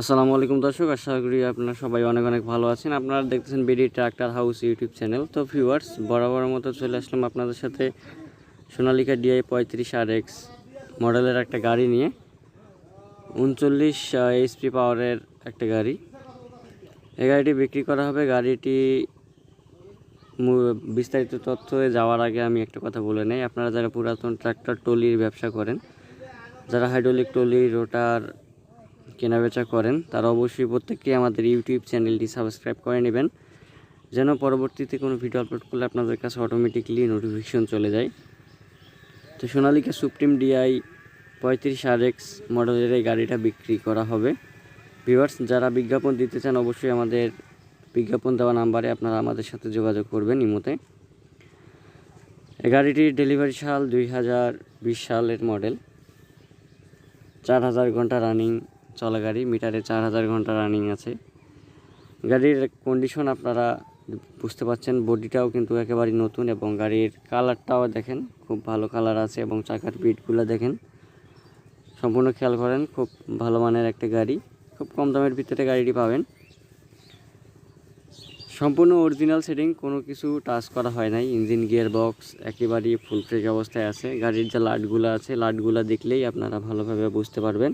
আসসালামু আলাইকুম দর্শক, আশা করি আপনারা সবাই অনেক অনেক ভালো আছেন। আপনারা দেখতেছেন BD tractor house YouTube channel. তো ভিউয়ার্স বরাবর মতো চলে আসলাম আপনাদের সাথে সোনালিকা ডিআই পঁয়ত্রিশ আর এক্স মডেলের একটা গাড়ি নিয়ে। উনচল্লিশ এইচপি পাওয়ারের একটা গাড়ি। এই গাড়িটি বিক্রি করা হবে। গাড়িটি বিস্তারিত তথ্যে যাওয়ার আগে আমি একটা কথা বলে নেই। আপনারা যারা পুরাতন ট্রাক্টর টলির ব্যবসা করেন, যারা হাইড্রোলিক টলি রোটার কেনাবেচা করেন, তারা অবশ্যই প্রত্যেককে আমাদের ইউটিউব চ্যানেলটি সাবস্ক্রাইব করে নেবেন। যেন পরবর্তীতে কোনো ভিডিও আপলোড করলে আপনাদের কাছে অটোমেটিকলি নোটিফিকেশন চলে যায়। তো সোনালিকা সুপ্রিম ডিআই পঁয়ত্রিশ আর এক্স মডেলের এই গাড়িটা বিক্রি করা হবে। ভিউয়ার্স যারা বিজ্ঞাপন দিতে চান, অবশ্যই আমাদের বিজ্ঞাপন দেওয়া নাম্বারে আপনারা আমাদের সাথে যোগাযোগ করবেন ইমোতে। এই গাড়িটির ডেলিভারি সাল দুই হাজার বিশ সালের মডেল চার হাজার ঘণ্টা রানিং চলা গাড়ি, মিটারে চার হাজার ঘণ্টা রানিং আছে। গাড়ির কন্ডিশন আপনারা বুঝতে পারছেন বডিটাও কিন্তু একেবারেই নতুন এবং গাড়ির কালারটাও দেখেন, খুব ভালো কালার আছে এবং চাকার পিঠগুলো দেখেন। সম্পূর্ণ খেয়াল করেন, খুব ভালো মানের একটা গাড়ি, খুব কম দামের ভিতরে গাড়িটি পাবেন। সম্পূর্ণ অরিজিনাল সেটিং কোনো কিছু টাচ করা হয় নাই ইঞ্জিন গিয়ার বক্স একেবারেই ফুল ফ্রেক অবস্থায় আছে। গাড়ির যে লাইটগুলো আছে লাইটগুলো দেখলেই আপনারা ভালোভাবে বুঝতে পারবেন।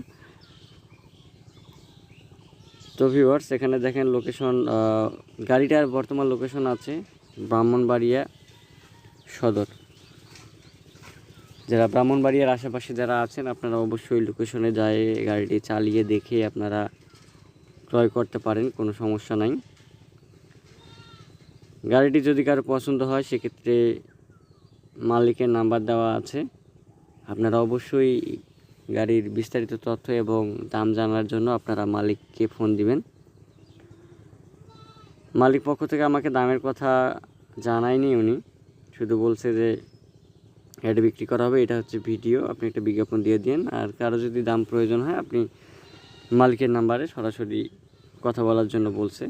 তো ভিউয়ার্স এখানে দেখেন লোকেশন গাড়িটার বর্তমান লোকেশন আছে ব্রাহ্মণবাড়িয়া সদর। যারা ব্রাহ্মণবাড়িয়ার আশেপাশে যারা আছেন, আপনারা অবশ্যই লোকেশনে যায়, গাড়িটি চালিয়ে দেখে আপনারা ক্রয় করতে পারেন, কোনো সমস্যা নাই। গাড়িটি যদি কারও পছন্দ হয়, সেক্ষেত্রে মালিকের নাম্বার দেওয়া আছে। আপনারা অবশ্যই গাড়ির বিস্তারিত তথ্য এবং দাম জানার জন্য আপনারা মালিককে ফোন দিবেন। মালিক পক্ষ থেকে আমাকে দামের কথা জানায়নি উনি। শুধু বলছে যে এটা বিক্রি করা হবে, এটা হচ্ছে ভিডিও, আপনি একটা বিজ্ঞাপন দিয়ে দিন। আর কারও যদি দাম প্রয়োজন হয়, আপনি মালিকের নাম্বারে সরাসরি কথা বলার জন্য বলছে।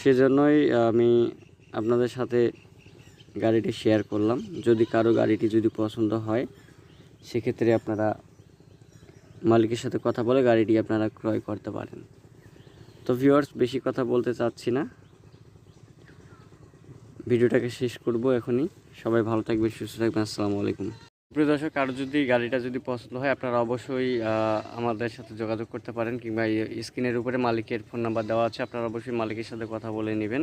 সেজন্যই আমি আপনাদের সাথে গাড়িটি শেয়ার করলাম। যদি কারও গাড়িটি যদি পছন্দ হয় সেক্ষেত্রে আপনারা মালিকের সাথে কথা বলে গাড়িটি আপনারা ক্রয় করতে পারেন। তো ভিউয়ার্স বেশি কথা বলতে চাচ্ছি না। ভিডিওটাকে শেষ করব এখনই। সবাই ভালো থাকবেন, সুস্থ থাকবেন, আসসালামু আলাইকুম। প্রিয় দর্শক, কারও যদি গাড়িটা যদি পছন্দ হয়, আপনারা অবশ্যই আমাদের সাথে যোগাযোগ করতে পারেন, কিংবা স্ক্রিনের উপরে মালিকের ফোন নাম্বার দেওয়া আছে, আপনারা অবশ্যই মালিকের সাথে কথা বলে নেবেন।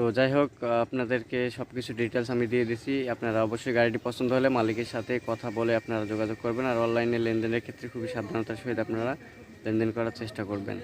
তো যাই হোক আপনাদেরকে সব কিছু ডিটেলস আমি দিয়ে দিছি। আপনারা অবশ্যই গাড়িটি পছন্দ হলে মালিকের সাথে কথা বলে আপনারা যোগাযোগ করবেন, আর অনলাইনে লেনদেনের ক্ষেত্রে খুবই সাবধানতার সহিত আপনারা লেনদেন করার চেষ্টা করবেন।